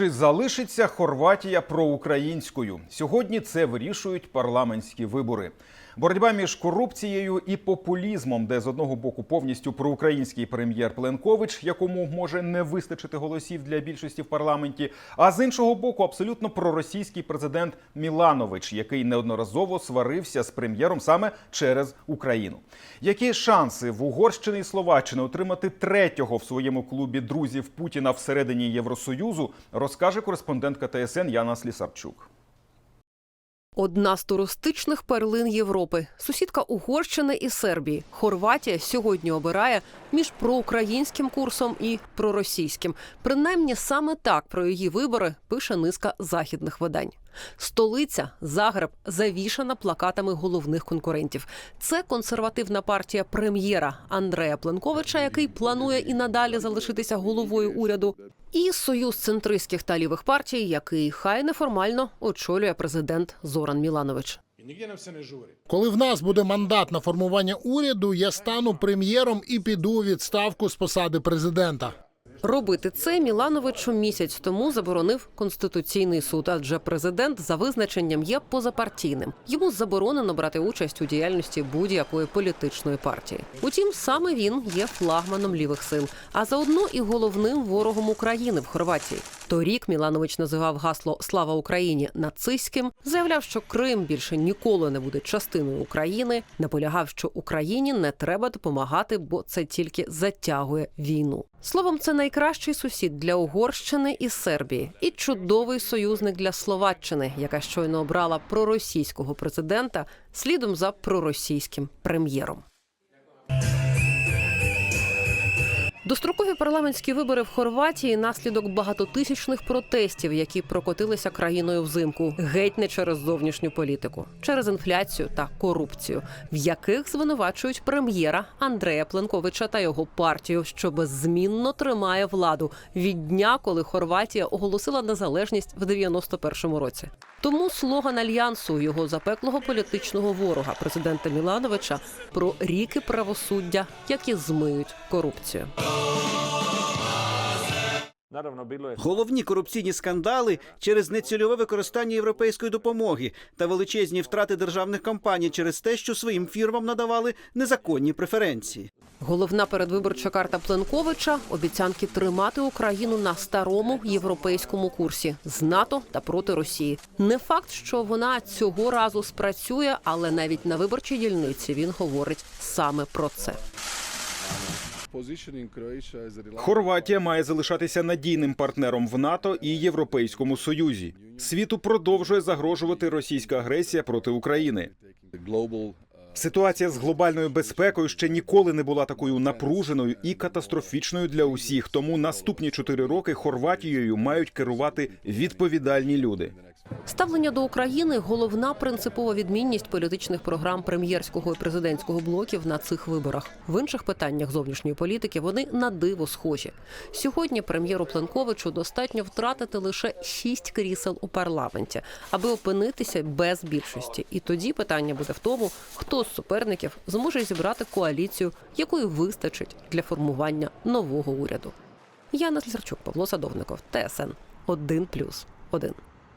Чи залишиться Хорватія проукраїнською? Сьогодні це вирішують парламентські вибори. Боротьба між корупцією і популізмом, де з одного боку повністю проукраїнський прем'єр Пленкович, якому може не вистачити голосів для більшості в парламенті, а з іншого боку, абсолютно проросійський президент Міланович, який неодноразово сварився з прем'єром саме через Україну. Які шанси в Угорщини і Словаччини отримати третього в своєму клубі друзів Путіна всередині Євросоюзу, розкаже кореспондентка ТСН Яна Слісарчук. Одна з туристичних перлин Європи, сусідка Угорщини і Сербії. Хорватія сьогодні обирає між проукраїнським курсом і проросійським. Принаймні саме так про її вибори пише низка західних видань. Столиця Загреб завішана плакатами головних конкурентів. Це консервативна партія прем'єра Андрея Пленковича, який планує і надалі залишитися головою уряду, і союз центристських та лівих партій, який хай неформально очолює президент Зоран Міланович. Коли в нас буде мандат на формування уряду, я стану прем'єром і піду у відставку з посади президента. Робити це Мілановичу місяць тому заборонив конституційний суд, адже президент за визначенням є позапартійним. Йому заборонено брати участь у діяльності будь-якої політичної партії. Утім, саме він є флагманом лівих сил, а заодно і головним ворогом України в Хорватії. Торік Міланович називав гасло Слава Україні нацистським, заявляв, що Крим більше ніколи не буде частиною України. Наполягав, що Україні не треба допомагати, бо це тільки затягує війну. Словом, це найкращий сусід для Угорщини і Сербії, і чудовий союзник для Словаччини, яка щойно обрала проросійського президента слідом за проросійським прем'єром. Дострокові парламентські вибори в Хорватії наслідок багатотисячних протестів, які прокотилися країною взимку, геть не через зовнішню політику, через інфляцію та корупцію, в яких звинувачують прем'єра Андрея Пленковича та його партію, що беззмінно тримає владу від дня, коли Хорватія оголосила незалежність в 91-му році. Тому слоган альянсу його запеклого політичного ворога, президента Мілановича, про ріки правосуддя, які змиють корупцію. Головні корупційні скандали через нецільове використання європейської допомоги та величезні втрати державних компаній через те, що своїм фірмам надавали незаконні преференції. Головна передвиборча карта Пленковича обіцянки тримати Україну на старому європейському курсі з НАТО та проти Росії. Не факт, що вона цього разу спрацює, але навіть на виборчій дільниці він говорить саме про це. Хорватія має залишатися надійним партнером в НАТО і Європейському Союзі. Світу продовжує загрожувати російська агресія проти України. Ситуація з глобальною безпекою ще ніколи не була такою напруженою і катастрофічною для усіх. Тому наступні чотири роки Хорватією мають керувати відповідальні люди. Ставлення до України головна принципова відмінність політичних програм прем'єрського і президентського блоків на цих виборах. В інших питаннях зовнішньої політики вони на диво схожі. Сьогодні прем'єру Пленковичу достатньо втратити лише шість крісел у парламенті, аби опинитися без більшості. І тоді питання буде в тому, хто з суперників зможе зібрати коаліцію, якої вистачить для формування нового уряду. Яна Слісарчук, Павло Садовников, ТСН 1+,1.